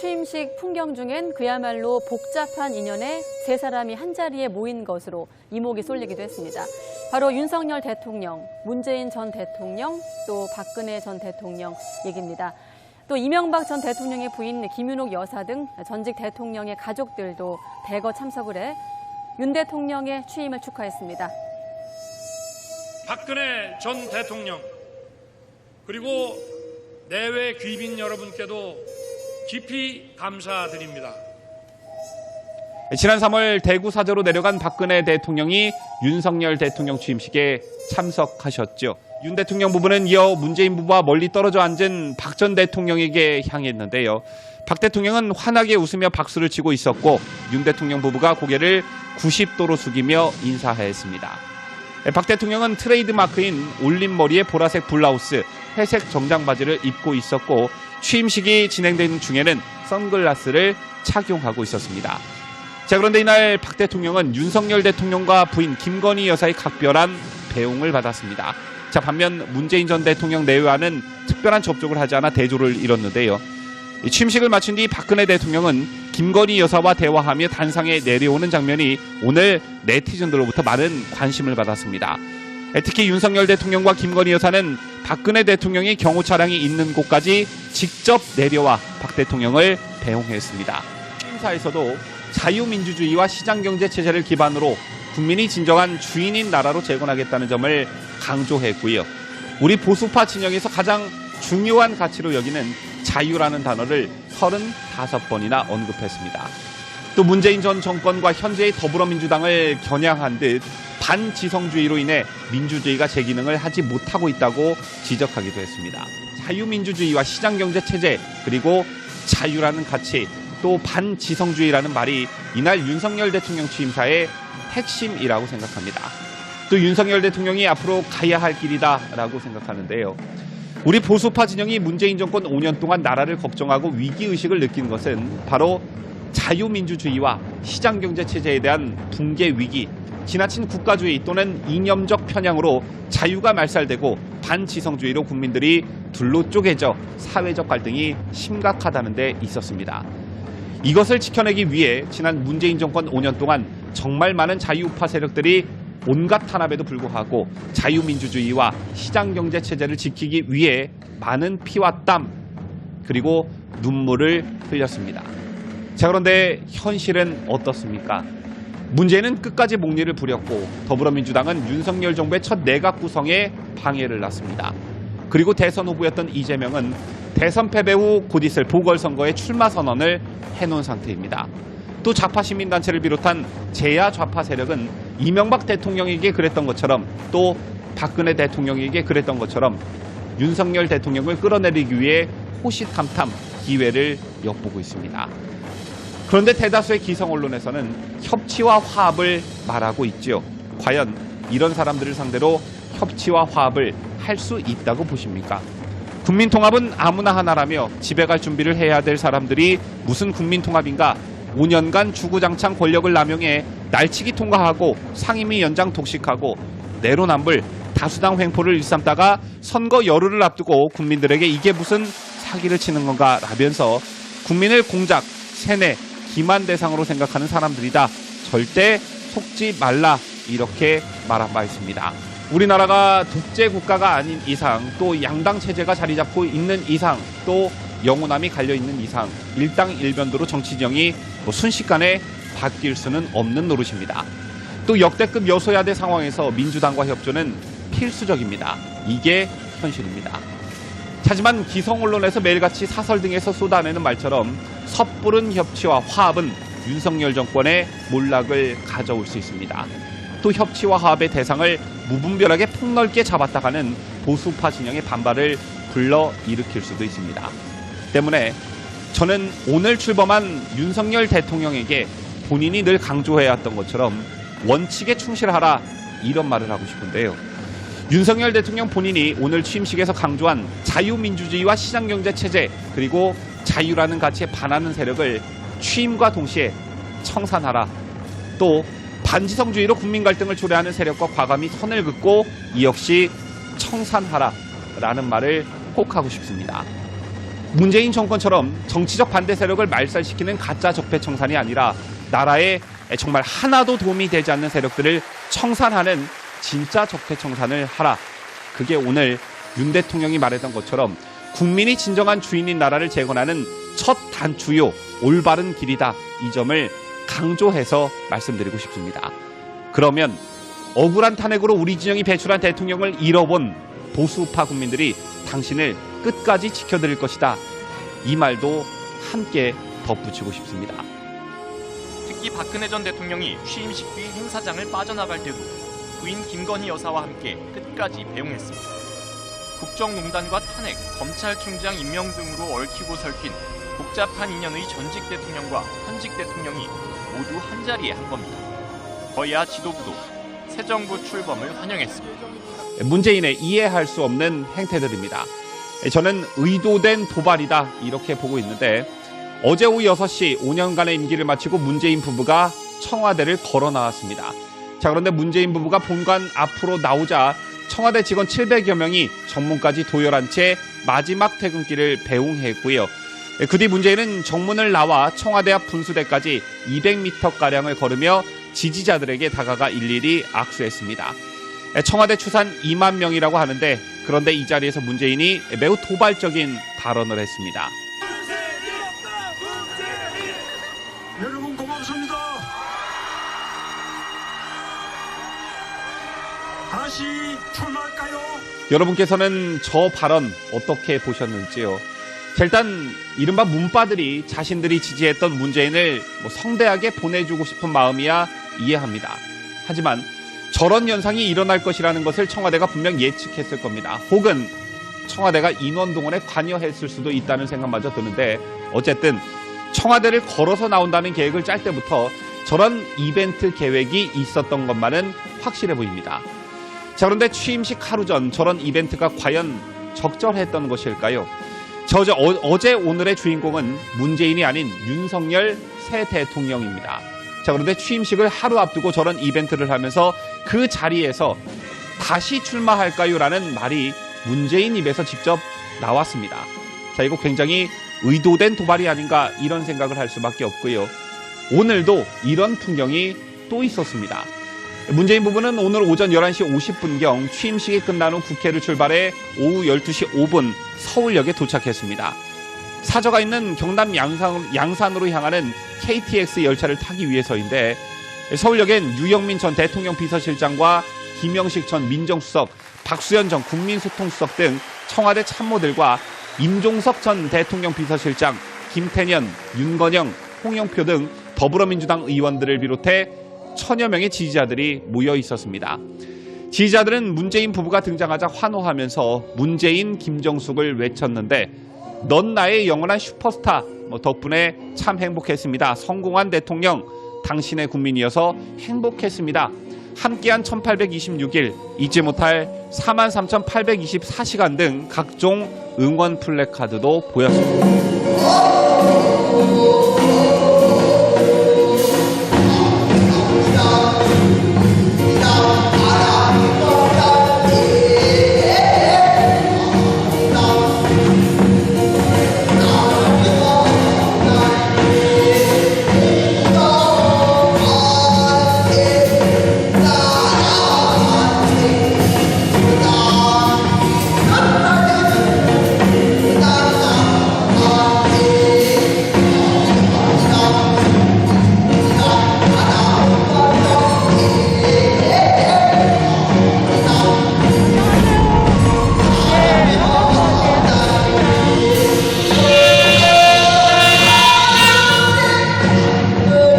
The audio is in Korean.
취임식 풍경 중엔 그야말로 복잡한 인연에 세 사람이 한자리에 모인 것으로 이목이 쏠리기도 했습니다. 바로 윤석열 대통령, 문재인 전 대통령, 또 박근혜 전 대통령 얘기입니다. 또 이명박 전 대통령의 부인 김윤옥 여사 등 전직 대통령의 가족들도 대거 참석을 해 윤 대통령의 취임을 축하했습니다. 박근혜 전 대통령 그리고 내외 귀빈 여러분께도 깊이 감사드립니다. 지난 3월 대구 사저로 내려간 박근혜 대통령이 윤석열 대통령 취임식에 참석하셨죠. 윤 대통령 부부는 이어 문재인 부부와 멀리 떨어져 앉은 박 전 대통령에게 향했는데요. 박 대통령은 환하게 웃으며 박수를 치고 있었고 윤 대통령 부부가 고개를 90도로 숙이며 인사했습니다. 박 대통령은 트레이드 마크인 올린 머리에 보라색 블라우스, 회색 정장 바지를 입고 있었고 취임식이 진행되는 중에는 선글라스를 착용하고 있었습니다. 자 그런데 이날 박 대통령은 윤석열 대통령과 부인 김건희 여사의 각별한 배웅을 받았습니다. 자 반면 문재인 전 대통령 내외와는 특별한 접촉을 하지 않아 대조를 이뤘는데요. 이 취임식을 마친 뒤 박근혜 대통령은 김건희 여사와 대화하며 단상에 내려오는 장면이 오늘 네티즌들로부터 많은 관심을 받았습니다. 특히 윤석열 대통령과 김건희 여사는 박근혜 대통령의 경호 차량이 있는 곳까지 직접 내려와 박 대통령을 배웅했습니다. 취임사에서도 자유민주주의와 시장경제 체제를 기반으로 국민이 진정한 주인인 나라로 재건하겠다는 점을 강조했고요. 우리 보수파 진영에서 가장 중요한 가치로 여기는 자유라는 단어를 35번이나 언급했습니다. 또 문재인 전 정권과 현재의 더불어민주당을 겨냥한 듯 반지성주의로 인해 민주주의가 제 기능을 하지 못하고 있다고 지적하기도 했습니다. 자유민주주의와 시장경제 체제 그리고 자유라는 가치 또 반지성주의라는 말이 이날 윤석열 대통령 취임사의 핵심이라고 생각합니다. 또 윤석열 대통령이 앞으로 가야 할 길이다라고 생각하는데요. 우리 보수파 진영이 문재인 정권 5년 동안 나라를 걱정하고 위기의식을 느낀 것은 바로 자유민주주의와 시장경제 체제에 대한 붕괴 위기, 지나친 국가주의 또는 이념적 편향으로 자유가 말살되고 반지성주의로 국민들이 둘로 쪼개져 사회적 갈등이 심각하다는 데 있었습니다. 이것을 지켜내기 위해 지난 문재인 정권 5년 동안 정말 많은 자유우파 세력들이 온갖 탄압에도 불구하고 자유민주주의와 시장경제 체제를 지키기 위해 많은 피와 땀 그리고 눈물을 흘렸습니다. 자 그런데 현실은 어떻습니까? 문제는 끝까지 목리를 부렸고 더불어민주당은 윤석열 정부의 첫 내각 구성에 방해를 놨습니다. 그리고 대선 후보였던 이재명은 대선 패배 후 곧 있을 보궐선거에 출마 선언을 해놓은 상태입니다. 또 좌파 시민단체를 비롯한 제야 좌파 세력은 이명박 대통령에게 그랬던 것처럼 또 박근혜 대통령에게 그랬던 것처럼 윤석열 대통령을 끌어내리기 위해 호시탐탐 기회를 엿보고 있습니다. 그런데 대다수의 기성 언론에서는 협치와 화합을 말하고 있죠. 과연 이런 사람들을 상대로 협치와 화합을 할 수 있다고 보십니까? 국민 통합은 아무나 하나라며 집에 갈 준비를 해야 될 사람들이 무슨 국민 통합인가? 5년간 주구장창 권력을 남용해 날치기 통과하고 상임위 연장 독식하고 내로남불 다수당 횡포를 일삼다가 선거 열흘을 앞두고 국민들에게 이게 무슨 사기를 치는 건가 라면서 국민을 공작, 세뇌, 기만 대상으로 생각하는 사람들이다. 절대 속지 말라 이렇게 말한 바 있습니다. 우리나라가 독재 국가가 아닌 이상 또 양당 체제가 자리 잡고 있는 이상 또 영호남이 갈려 있는 이상 일당 일변도로 정치 지형이 뭐 순식간에 바뀔 수는 없는 노릇입니다. 또 역대급 여소야대 상황에서 민주당과 협조는 필수적입니다. 이게 현실입니다. 하지만 기성 언론에서 매일같이 사설 등에서 쏟아내는 말처럼 섣부른 협치와 화합은 윤석열 정권의 몰락을 가져올 수 있습니다. 또 협치와 화합의 대상을 무분별하게 폭넓게 잡았다가는 보수파 진영의 반발을 불러 일으킬 수도 있습니다. 때문에 저는 오늘 출범한 윤석열 대통령에게 본인이 늘 강조해왔던 것처럼 원칙에 충실하라 이런 말을 하고 싶은데요. 윤석열 대통령 본인이 오늘 취임식에서 강조한 자유민주주의와 시장경제 체제 그리고 자유라는 가치에 반하는 세력을 취임과 동시에 청산하라. 또 반지성주의로 국민 갈등을 초래하는 세력과 과감히 선을 긋고 이 역시 청산하라. 라는 말을 꼭 하고 싶습니다. 문재인 정권처럼 정치적 반대 세력을 말살시키는 가짜 적폐 청산이 아니라 나라에 정말 하나도 도움이 되지 않는 세력들을 청산하는 진짜 적폐 청산을 하라. 그게 오늘 윤 대통령이 말했던 것처럼 국민이 진정한 주인인 나라를 재건하는 첫 단추요 올바른 길이다. 이 점을 강조해서 말씀드리고 싶습니다. 그러면 억울한 탄핵으로 우리 진영이 배출한 대통령을 잃어본 보수파 국민들이 당신을 끝까지 지켜드릴 것이다. 이 말도 함께 덧붙이고 싶습니다. 특히 박근혜 전 대통령이 취임식 뒤 행사장을 빠져나갈 때도 부인 김건희 여사와 함께 끝까지 배웅했습니다. 국정농단과 탄핵, 검찰총장 임명 등으로 얽히고 설킨 복잡한 인연의 전직 대통령과 현직 대통령이 모두 한자리에 한 겁니다. 거야 지도부도 새 정부 출범을 환영했습니다. 문재인의 이해할 수 없는 행태들입니다. 저는 의도된 도발이다 이렇게 보고 있는데 어제 오후 6시 5년간의 임기를 마치고 문재인 부부가 청와대를 걸어 나왔습니다. 자 그런데 문재인 부부가 본관 앞으로 나오자 청와대 직원 700여 명이 정문까지 도열한 채 마지막 퇴근길을 배웅했고요. 그 뒤 문재인은 정문을 나와 청와대 앞 분수대까지 200m가량을 걸으며 지지자들에게 다가가 일일이 악수했습니다. 청와대 추산 2만 명이라고 하는데 그런데 이 자리에서 문재인이 매우 도발적인 발언을 했습니다. 다시 출마할까요? 여러분께서는 저 발언 어떻게 보셨는지요? 자, 일단 이른바 문바들이 자신들이 지지했던 문재인을 뭐 성대하게 보내주고 싶은 마음이야 이해합니다. 하지만 저런 현상이 일어날 것이라는 것을 청와대가 분명 예측했을 겁니다. 혹은 청와대가 인원 동원에 관여했을 수도 있다는 생각마저 드는데 어쨌든 청와대를 걸어서 나온다는 계획을 짤 때부터 저런 이벤트 계획이 있었던 것만은 확실해 보입니다. 자, 그런데 취임식 하루 전 저런 이벤트가 과연 적절했던 것일까요? 자, 어제, 어, 어제 오늘의 주인공은 문재인이 아닌 윤석열 새 대통령입니다. 자, 그런데 취임식을 하루 앞두고 저런 이벤트를 하면서 그 자리에서 다시 출마할까요? 라는 말이 문재인 입에서 직접 나왔습니다. 자, 이거 굉장히 의도된 도발이 아닌가 이런 생각을 할 수밖에 없고요. 오늘도 이런 풍경이 또 있었습니다. 문재인 부부는 오늘 오전 11시 50분경 취임식이 끝난 후 국회를 출발해 오후 12시 5분 서울역에 도착했습니다. 사저가 있는 경남 양산, 양산 으로 향하는 KTX 열차를 타기 위해서인데 서울역엔 유영민 전 대통령 비서실장과 김영식 전 민정수석, 박수현 전 국민소통수석 등 청와대 참모들과 임종석 전 대통령 비서실장, 김태년, 윤건영, 홍영표 등 더불어민주당 의원들을 비롯해 천여 명의 지지자들이 모여 있었습니다. 지지자들은 문재인 부부가 등장하자 환호하면서 문재인 김정숙을 외쳤는데 넌 나의 영원한 슈퍼스타 뭐 덕분에 참 행복했습니다. 성공한 대통령 당신의 국민이어서 행복했습니다. 함께한 1826일 잊지 못할 43,824시간 등 각종 응원 플래카드도 보였습니다.